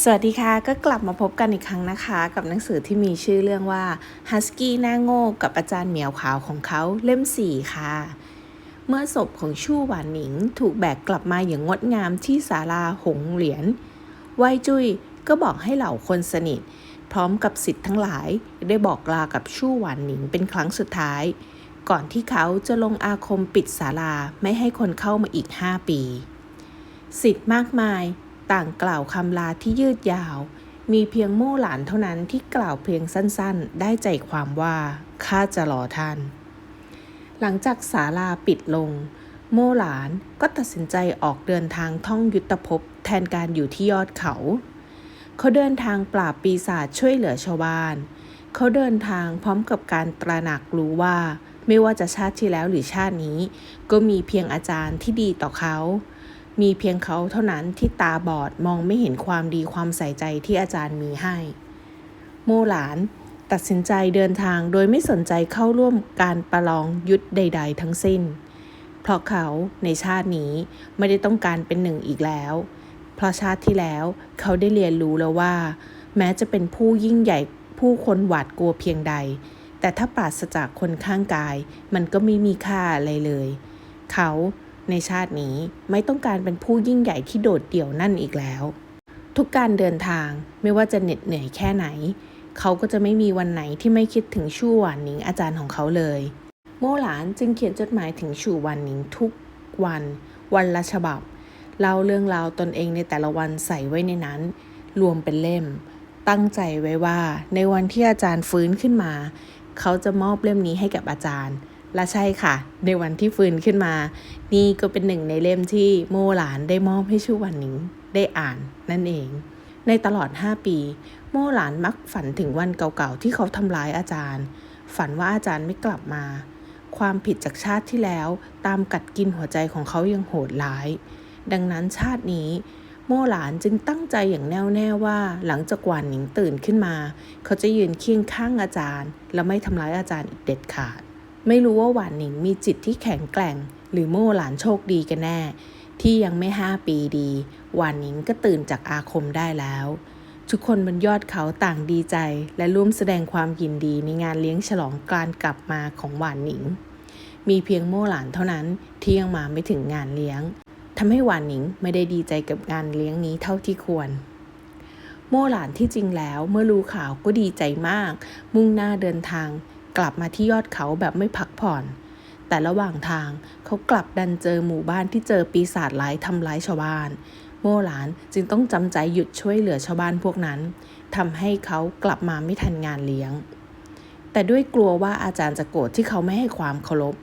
สวัสดีค่ะก็กลับมาพบกันอีกครั้งนะคะ กับหนังสือที่มีชื่อเรื่องว่า Husky หน้าโง่กับอาจารย์เหมียวขาวของเขาเล่ม 4 ค่ะ เมื่อศพของชู่หวานหนิงถูกแบกกลับมาอย่างงดงามที่ศาลาหงเหรียญไวจุยก็บอกให้เหล่าคนสนิท พร้อมกับสิทธิ์ทั้งหลาย ได้บอกลากับชู่หวานหนิงเป็นครั้งสุดท้าย ก่อนที่เขาจะลงอาคมปิดศาลาไม่ให้คนเข้ามาอีก 5 ปี สิทธิ์มากมาย ต่างกล่าวคำลาที่ยืดยาว มีเพียงโม่หลานเท่านั้นที่กล่าวเพียงสั้นๆ ได้ใจความว่าข้าจะรอท่าน หลังจากศาลาปิดลง โม่หลานก็ตัดสินใจออกเดินทางท่องยุทธภพแทนการอยู่ที่ยอดเขา เขาเดินทางปราบปีศาจช่วยเหลือชาวบ้าน เขาเดินทางพร้อมกับการตระหนักรู้ว่า ไม่ว่าจะชาติที่แล้วหรือชาตินี้ ก็มีเพียงอาจารย์ที่ดีต่อเขา มีเพียงเขาเท่านั้นที่ตาบอดมองไม่เห็นความดีความใส่ใจที่อาจารย์มีให้ โมหลานตัดสินใจเดินทางโดยไม่สนใจเข้าร่วมการประลองยุทธใด ๆ ทั้งสิ้น เพราะเขาในชาตินี้ไม่ได้ต้องการเป็นหนึ่งอีกแล้ว เพราะชาติที่แล้วเขาได้เรียนรู้แล้วว่า แม้จะเป็นผู้ยิ่งใหญ่ผู้คนหวาดกลัวเพียงใด แต่ถ้าปราศจากคนข้างกาย มันก็ไม่มีค่าอะไรเลย เขา ในชาตินี้ไม่ต้องการเป็นผู้ยิ่งใหญ่ที่โดดเดี่ยวนั่นอีกแล้ว ทุกการเดินทางไม่ว่าจะเหน็ดเหนื่อยแค่ไหน เขาก็จะไม่มีวันไหนที่ไม่คิดถึงชู่หวานหนิงอาจารย์ของเขาเลย โม่หลานจึงเขียนจดหมายถึงชู่หวานหนิงทุกวัน วันละฉบับเล่าเรื่องราวตนเองในแต่ละวันใส่ไว้ในนั้น รวมเป็นเล่ม ตั้งใจไว้ว่าในวันที่อาจารย์ฟื้นขึ้นมา เขาจะมอบเล่มนี้ให้กับอาจารย์ และใช่ค่ะ ในวันที่ฟื้นขึ้นมา นี่ก็เป็นหนึ่งในเล่มที่โมหลานได้มอบให้ชูวันหนิงได้อ่านนั่นเอง ในตลอด 5 ปี โมหลานมักฝันถึงวันเก่าๆที่เขาทำร้ายอาจารย์ ฝันว่าอาจารย์ไม่กลับมา ความผิดจากชาติที่แล้วตามกัดกินหัวใจของเขายังโหดร้าย ดังนั้นชาตินี้โม่หลานจึงตั้งใจอย่างแน่วแน่ว่า หลังจากหวานหนิงตื่นขึ้นมา เขาจะยืนเคียงข้างอาจารย์ และไม่ทำร้ายอาจารย์อีกเด็ดขาด ไม่รู้ว่าหวานหนิงมีจิตที่แข็งแกร่ง หรือโม่หลานโชคดีกันแน่ ที่ยังไม่ห้าปีดี หวานหนิงก็ตื่นจากอาคมได้แล้ว ทุกคนบนยอดเขาต่างดีใจ และร่วมแสดงความยินดีในงานเลี้ยงฉลองการกลับมาของหวานหนิง มีเพียงโม่หลานเท่านั้นที่ยังมาไม่ถึงงานเลี้ยงทำให้หวานหนิงไม่ได้ดีใจกับงานเลี้ยงนี้เท่าที่ควรโม่หลานที่จริงแล้วเมื่อรู้ข่าวก็ดีใจมาก มุ่งหน้าเดินทาง กลับมาที่ยอดเขาแบบไม่พักผ่อน แต่ระหว่างทางเขากลับดันเจอหมู่บ้านที่เจอปีศาจร้ายทำร้ายชาวบ้าน โม่หลานจึงต้องจำใจหยุดช่วยเหลือชาวบ้านพวกนั้นทำให้เขากลับมาไม่ทันงานเลี้ยง แต่ด้วยกลัวว่าอาจารย์จะโกรธที่เขาไม่ให้ความเคารพ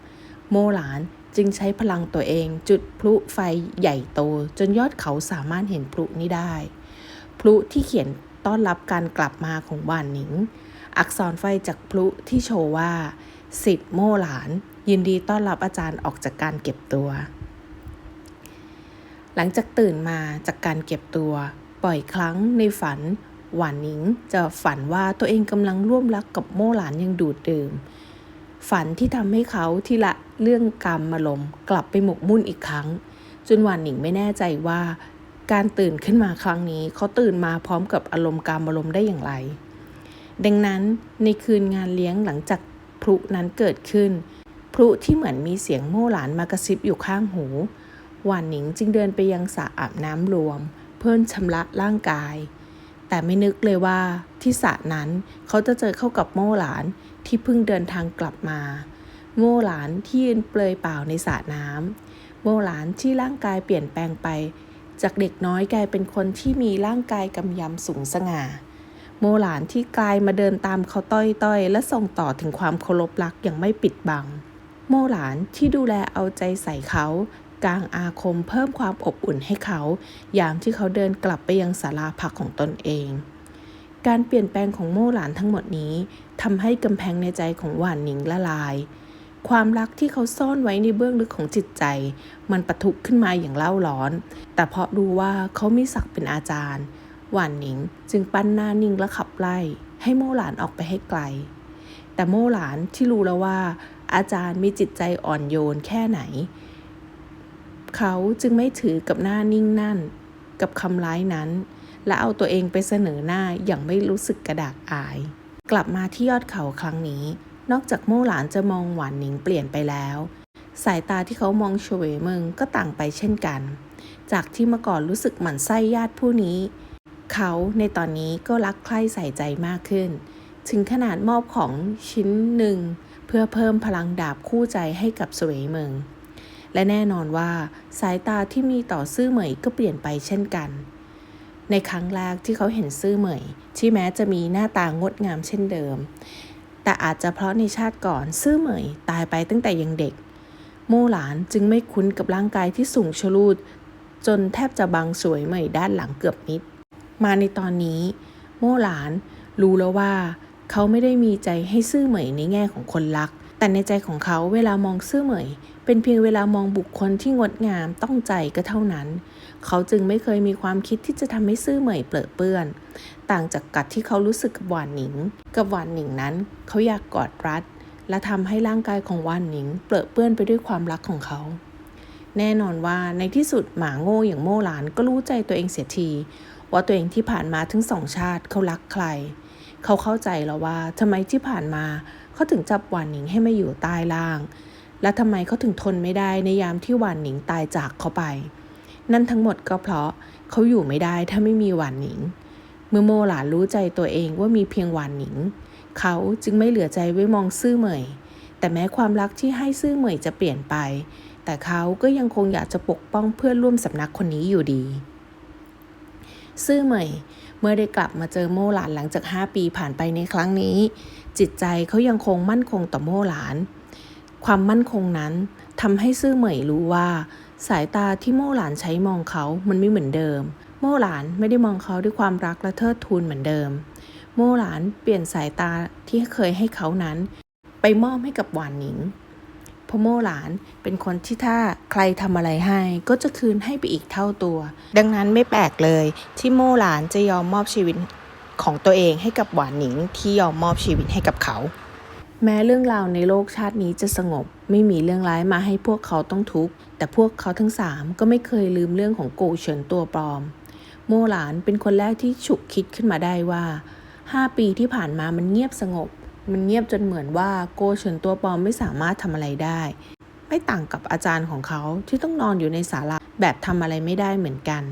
โม่หลานจึงใช้พลังตัวเองจุดพลุไฟใหญ่โต จนยอดเขาสามารถเห็นพลุนี้ได้ พลุที่เขียนต้อนรับการกลับมาของหวานหนิง อักษรไฟจากพลุที่โชว์ว่าสิทธิ์โม่หลาน ยินดีต้อนรับอาจารย์ออกจากการเก็บตัว หลังจากตื่นมาจากการเก็บตัวบ่อยครั้งในฝัน หวานหนิงจะฝันว่าตัวเองกำลังร่วมรักกับโม่หลานยังดูดดื่ม ฝันที่ทำให้เขาที่ละเรื่องกรรมมาลมกลับไปหมกมุ่นอีกครั้ง จนหวานหนิงไม่แน่ใจว่า การตื่นขึ้นมาครั้งนี้ เขาตื่นมาพร้อมกับอารมณ์กรรมอารมณ์ได้อย่างไร ดังนั้นในคืนงานเลี้ยงหลังจากพลุนั้นเกิดขึ้น พลุที่เหมือนมีเสียงโม่หลานมากระซิบอยู่ข้างหูหวานหนิงจึงเดินไปยังสระอาบน้ำรวม เพื่อชำระร่างกาย แต่ไม่นึกเลยว่าที่สระนั้นเขาจะเจอเข้ากับโม่หลานที่เพิ่งเดินทางกลับมา โม่หลานที่ยืนเปลยเปล่าในสระน้ำโม่หลานที่ร่างกายเปลี่ยนแปลงไป จากเด็กน้อยกลายเป็นคนที่มีร่างกายกำยำสูงสง่า โมหลานที่กลายมาเดินตามเขาต้อยๆ และส่งต่อถึงความเคารพรักอย่างไม่ปิดบัง โมหลานที่ดูแลเอาใจใส่เขา กลางอาคมเพิ่มความอบอุ่นให้เขา ยามที่เขาเดินกลับไปยังศาลาพักของตนเอง การเปลี่ยนแปลงของโมหลานทั้งหมดนี้ทำให้กำแพงในใจของหวานหนิงละลาย ความรักที่เขาซ่อนไว้ในเบื้องลึกของจิตใจ มันปะทุขึ้นมาอย่างเล่าร้อน แต่เพราะรู้ว่าเขามีศักดิ์เป็นอาจารย์ หวานหนิงจึงปั้นหน้านิ่งและขับไล่ ให้โม่หลานออกไปให้ไกล แต่โม่หลานที่รู้แล้วว่า อาจารย์มีจิตใจอ่อนโยนแค่ไหน เขาจึงไม่ถือกับหน้านิ่งนั่น กับคำร้ายนั้น และเอาตัวเองไปเสนอหน้าอย่างไม่รู้สึกกระดากอาย กลับมาที่ยอดเขาครั้งนี้ นอกจากโม่หลานจะมองหวานหนิงเปลี่ยนไปแล้ว สายตาที่เขามองเฉวยเมิงก็ต่างไปเช่นกัน จากที่เมื่อก่อนรู้สึกหมั่นไส้ญาติผู้นี้ เขาในตอนนี้ก็รักใคร่ใส่ใจมากขึ้น ถึงขนาดมอบของชิ้นหนึ่ง เพื่อเพิ่มพลังดาบคู่ใจให้กับสวยเมิงและแน่นอนว่าสายตาที่มีต่อซื่อเหมยก็เปลี่ยนไปเช่นกัน ในครั้งแรกที่เขาเห็นซื่อเหมย ที่แม้จะมีหน้าตางดงามเช่นเดิม แต่อาจจะเพราะในชาติก่อนซื่อเหมยตายไปตั้งแต่ยังเด็กโม่หลานจึงไม่คุ้นกับร่างกายที่สูงชะลูดจนแทบจะบังสวยเหมยด้านหลังเกือบมิด มาในตอนนี้ โม่หลานรู้แล้วว่า เขาไม่ได้มีใจให้ซื่อเหมยในแง่ของคนรัก แต่ในใจของเขาเวลามองซื่อเหมย เป็นเพียงเวลามองบุคคลที่งดงามต้องใจก็เท่านั้น เขาจึงไม่เคยมีความคิดที่จะทำให้ซื่อเหมยเปรอะเปื้อน ต่างจากกัดที่เขารู้สึกกับหวานหนิง กับหวานหนิงนั้น เขาอยากกอดรัดและทำให้ร่างกายของหวานหนิง เปรอะเปื้อนไปด้วยความรักของเขา แน่นอนว่าในที่สุดหมาโง่อย่างโม่หลานก็รู้ใจตัวเองเสียที ว่าตัวเองที่ผ่านมาถึงสองชาติเขารักใคร เขาเข้าใจแล้วว่าทำไมที่ผ่านมาเขาถึงจับหวานหนิงให้มาอยู่ใต้ล่าง และทำไมเขาถึงทนไม่ได้ในยามที่หวานหนิงตายจากเขาไป นั่นทั้งหมดก็เพราะเขาอยู่ไม่ได้ถ้าไม่มีหวานหนิง เมื่อโมหลานรู้ใจตัวเองว่ามีเพียงหวานหนิง เขาจึงไม่เหลือใจไว้มองซื่อเหมย แต่แม้ความรักที่ให้ซื่อเหมยจะเปลี่ยนไป แต่เขาก็ยังคงอยากจะปกป้องเพื่อนร่วมสำนักคนนี้อยู่ดี ซื่อเหมยเมื่อได้กลับมาเจอโม่หลานหลังจาก 5 ปีผ่านไปในครั้งนี้ จิตใจเขายังคงมั่นคงต่อโม่หลาน ความมั่นคงนั้นทำให้ซื่อเหมยรู้ว่า สายตาที่โม่หลานใช้มองเขามันไม่เหมือนเดิม โม่หลานไม่ได้มองเขาด้วยความรักและเทิดทูนเหมือนเดิม โม่หลานเปลี่ยนสายตาที่เคยให้เขานั้น ไปมอบให้กับหวานหนิง พราะโม่หลานเป็นคนที่ถ้าใครทำอะไรให้ ก็จะคืนให้ไปอีกเท่าตัว ดังนั้นไม่แปลกเลย ที่โม่หลานจะยอมมอบชีวิตของตัวเองให้กับหวานหนิงที่ยอมมอบชีวิตให้กับเขา แม้เรื่องราวในโลกชาตินี้จะสงบ ไม่มีเรื่องร้ายมาให้พวกเขาต้องทุกข์ แต่พวกเขาทั้งสามก็ไม่เคยลืมเรื่องของโกเฉินตัวปลอม โม่หลานเป็นคนแรกที่ฉุกคิดขึ้นมาได้ว่า5ปีที่ผ่านมามันเงียบสงบ มันเงียบจนเหมือนว่าโกเฉินตัวปลอมไม่สามารถทำอะไรได้ ไม่ต่างกับอาจารย์ของเขาที่ต้องนอนอยู่ในศาลาแบบทำอะไรไม่ได้เหมือนกัน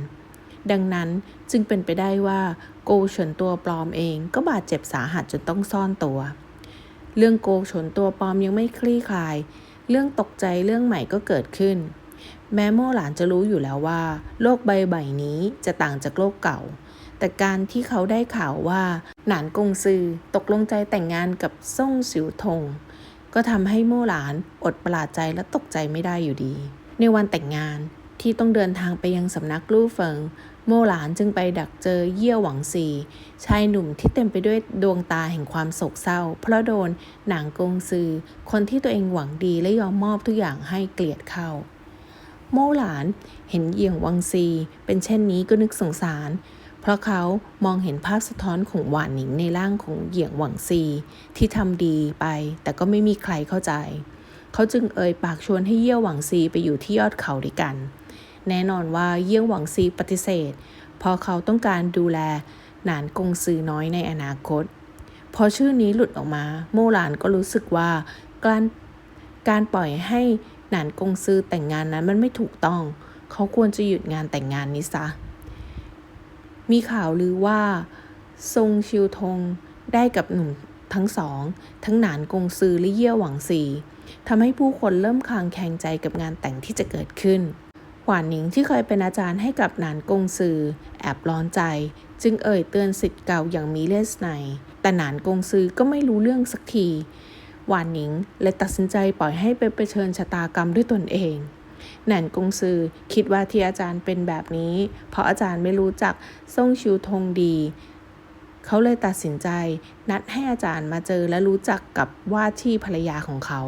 ดังนั้นจึงเป็นไปได้ว่าโกเฉินตัวปลอมเองก็บาดเจ็บสาหัสจนต้องซ่อนตัว เรื่องโกเฉินตัวปลอมยังไม่คลี่คลาย เรื่องตกใจเรื่องใหม่ก็เกิดขึ้น แม้โม่หลานจะรู้อยู่แล้วว่า โลกใบใบนี้จะต่างจากโลกเก่า แต่การที่เขาได้ข่าวว่า หนานกงซือตกลงใจแต่งงานกับซ่งสิวทง ก็ทำให้โม่หลานอดประหลาดใจและตกใจไม่ได้อยู่ดี ในวันแต่งงานที่ต้องเดินทางไปยังสำนักลู่เฟิง โมหลานจึงไปดักเจอเยี่ยวหวังซีชายหนุ่มที่เต็มไปด้วยดวงตาแห่งความโศกเศร้า เพราะโดนหนางกงซือ คนที่ตัวเองหวังดีและยอมมอบทุกอย่างให้เกลียดเข้า โมหลานเห็นเยี่ยงวังซีเป็นเช่นนี้ก็นึกสงสาร เพราะเขามองเห็นภาพสะท้อนของหวานหนิงในร่างของเหยี่ยงหวังซี ที่ทำดีไป แต่ก็ไม่มีใครเข้าใจ เขาจึงเอ่ยปากชวนให้เยี่ยวหวังซีไปอยู่ที่ยอดเขาด้วยกัน แน่นอนว่าเยี่ยวหวังซีปฏิเสธ เพราะเขาต้องการดูแลหนานกงซือน้อยในอนาคต พอชื่อนี้หลุดออกมา โมหลานก็รู้สึกว่าการการปล่อยให้หนานกงซือแต่งงานนั้นมันไม่ถูกต้อง เขาควรจะหยุดงานแต่งงานนี้ซะ มีข่าวลือว่าทรงชิวทงได้กับหนุ่มทั้งสอง ทั้งหนานกงซือและเยี่ยวหวังซีทำให้ผู้คนเริ่มคลางแคลงใจกับงานแต่งที่จะเกิดขึ้น หวานหนิงที่เคยเป็นอาจารย์ให้กับหนานกงซือแอบร้อนใจ จึงเอ่ยเตือนสิทธิ์เก่าอย่างมีเลสไนแต่หนานกงซือก็ไม่รู้เรื่องสักที หวานหนิงเลยตัดสินใจปล่อยให้ไปเผชิญชะตากรรมด้วยตนเอง แหนานกงซือคิดว่าที่อาจารย์เป็นแบบนี้ เพราะอาจารย์ไม่รู้จักซ่งชิวทงดี เขาเลยตัดสินใจ นัดให้อาจารย์มาเจอและรู้จักกับว่าที่ภรรยาของเขา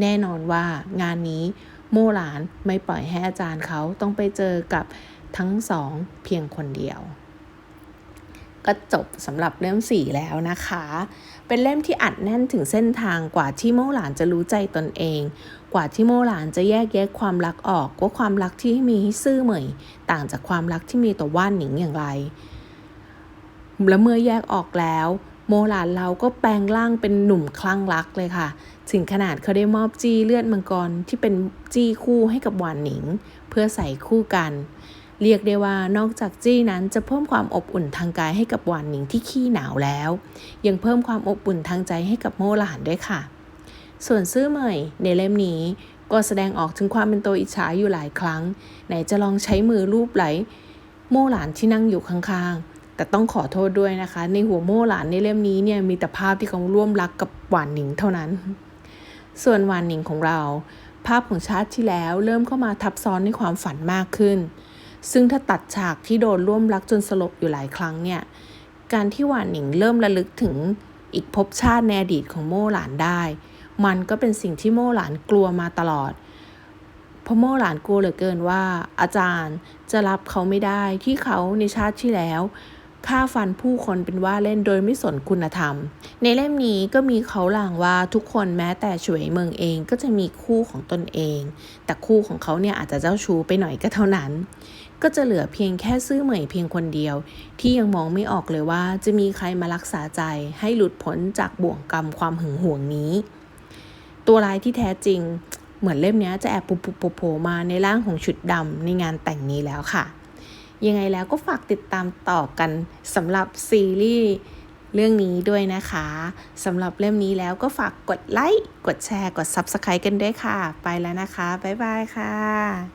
แน่นอนว่างานนี้โมหลานไม่ปล่อยให้อาจารย์เขาต้องไปเจอกับทั้งสองเพียงคนเดียว ก็จบสำหรับเล่มสี่แล้วนะคะ เป็นเล่มที่อัดแน่นถึงเส้นทางกว่าที่โมหลานจะรู้ใจตนเอง กว่าที่โมหลานจะแยกแยะความรักออกว่าความรักที่มีให้ซื่อเหมย ต่างจากความรักที่มีต่อว่านหนิงอย่างไร และเมื่อแยกออกแล้ว โมหลานเราก็แปลงร่างเป็นหนุ่มคลั่งรักเลยค่ะ ถึงขนาดเขาได้มอบจี้เลือดมังกรที่เป็นจี้คู่ให้กับหวานหนิง เพื่อใส่คู่กัน เรียกได้ว่านอกจากจี้นั้นจะเพิ่มความอบอุ่นทางกายให้กับหวานหนิงที่ขี้หนาวแล้ว ยังเพิ่มความอบอุ่นทางใจให้กับโมหลานด้วยค่ะ ส่วนซื่อเหมยในเล่มนี้ก็แสดงออกถึงความเป็นตัวอิจฉาอยู่หลายครั้ง ไหนจะลองใช้มือลูบไหล โม่หลานที่นั่งอยู่ข้างๆ แต่ต้องขอโทษด้วยนะคะ ในหัวโม่หลานในเล่มนี้เนี่ยมีแต่ภาพที่เขาร่วมรักกับหวานหนิงเท่านั้น ส่วนหวานหนิงของเรา ภาพของชาติที่แล้วเริ่มเข้ามาทับซ้อนในความฝันมากขึ้น ซึ่งถ้าตัดฉากที่โดนร่วมรักจนสลบอยู่หลายครั้งเนี่ย การที่หวานหนิงเริ่มระลึกถึงอีกภพชาติในอดีตของโม่หลานได้ มันก็เป็นสิ่งที่โม่หลานกลัวมาตลอด เพราะโม่หลานกลัวเหลือเกินว่า อาจารย์จะรับเขาไม่ได้ที่เขาในชาติที่แล้วฆ่าฟันผู้คนเป็นว่าเล่นโดยไม่สนคุณธรรม ในเล่มนี้ก็มีเขาหลางว่าทุกคนแม้แต่ฉวยเมืองเองก็จะมีคู่ของตนเอง แต่คู่ของเขาเนี่ยอาจจะเจ้าชู้ไปหน่อยก็เท่านั้น ก็จะเหลือเพียงแค่ซื่อเหมยเพียงคนเดียว ที่ยังมองไม่ออกเลยว่าจะมีใครมารักษาใจให้หลุดพ้นจากบ่วงกรรมความหึงหวงนี้ ตัวร้ายที่แท้จริง เหมือนเล่มนี้จะแอบปุบปุบโผล่มาในร่างของชุดดำในงานแต่งนี้แล้วค่ะ ยังไงแล้วก็ฝากติดตามต่อกันสำหรับซีรีส์เรื่องนี้ด้วยนะคะสำหรับเล่มนี้แล้วก็ฝากกดไลค์ กดแชร์ กด Subscribe กันด้วยค่ะ ไปแล้วนะคะ บ๊ายบายค่ะ